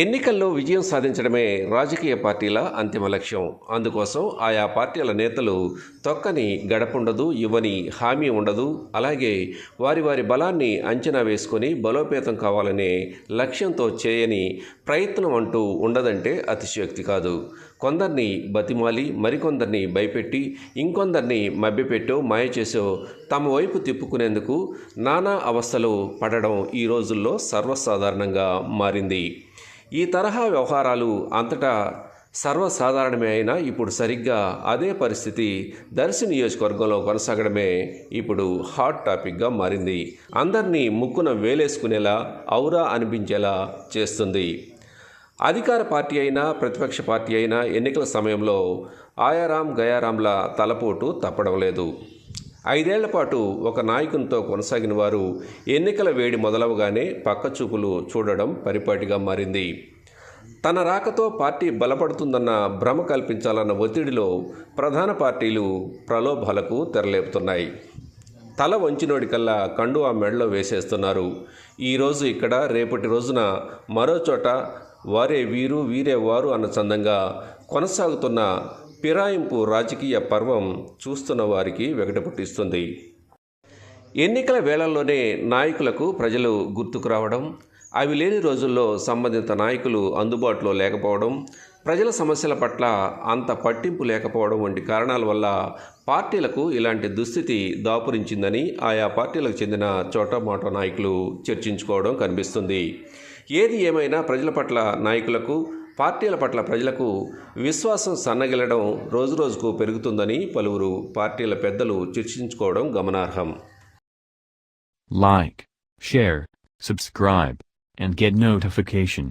ఎన్నికల్లో విజయం సాధించడమే రాజకీయ పార్టీల అంతిమ లక్ష్యం. అందుకోసం ఆయా పార్టీల నేతలు తొక్కని గడపుండదు ఇవ్వని హామీ ఉండదు. అలాగే వారి వారి బలాన్ని అంచనా వేసుకొని బలోపేతం కావాలనే లక్ష్యంతో చేయని ప్రయత్నం అంటూ ఉండదంటే అతిశయోక్తి కాదు. కొందరిని బతిమాలి మరికొందరిని భయపెట్టి ఇంకొందరిని మభ్యపెట్టో మాయ చేసో తమ వైపు తిప్పుకునేందుకు నానా అవస్థలు పడడం ఈ రోజుల్లో సర్వసాధారణంగా మారింది. ఈ తరహా వ్యవహారాలు అంతటా సర్వసాధారణమే అయినా ఇప్పుడు సరిగ్గా అదే పరిస్థితి దర్శి నియోజకవర్గంలో కొనసాగడమే ఇప్పుడు హాట్ టాపిక్గా మారింది. అందరినీ ముక్కున వేలేసుకునేలా ఔరా అనిపించేలా చేస్తుంది. అధికార పార్టీ అయినా ప్రతిపక్ష పార్టీ అయినా ఎన్నికల సమయంలో ఆయారాం గయారాంల తలపోటు తప్పడం లేదు. ఐదేళ్ళ పాటు ఒక నాయకునితో కొనసాగిన వారు ఎన్నికల వేడి మొదలవగానే పక్కచూపులు చూడడం పరిపాటిగా మారింది. తన రాకతో పార్టీ బలపడుతుందన్న భ్రమ కల్పించాలన్న ఒత్తిడిలో ప్రధాన పార్టీలు ప్రలోభాలకు తెరలేపుతున్నాయి. తల వంచినోడికల్లా కండు ఆ మెడలో వేసేస్తున్నారు. ఈరోజు ఇక్కడ రేపటి రోజున మరో చోట వారే వీరు వీరే వారు అన్న చందంగా కొనసాగుతున్న ఫిరాయింపు రాజకీయ పర్వం చూస్తున్న వారికి వెగటపుట్టిస్తుంది ఎన్నికల వేళల్లోనే నాయకులకు ప్రజలు గుర్తుకు రావడం అవి లేని రోజుల్లో సంబంధిత నాయకులు అందుబాటులో లేకపోవడం ప్రజల సమస్యల పట్ల అంత పట్టింపు లేకపోవడం వంటి కారణాల వల్ల పార్టీలకు ఇలాంటి దుస్థితి దాపురించిందని ఆయా పార్టీలకు చెందిన చోటమోటో నాయకులు చర్చించుకోవడం కనిపిస్తుంది. ఏది ఏమైనా ప్రజల పట్ల నాయకులకు పార్టీల పట్ల ప్రజలకు విశ్వాసం సన్నగిలడం రోజురోజుకు పెరుగుతుందని పలువురు పార్టీల పెద్దలు చర్చించుకోవడం గమనార్హం. Like share subscribe and get notification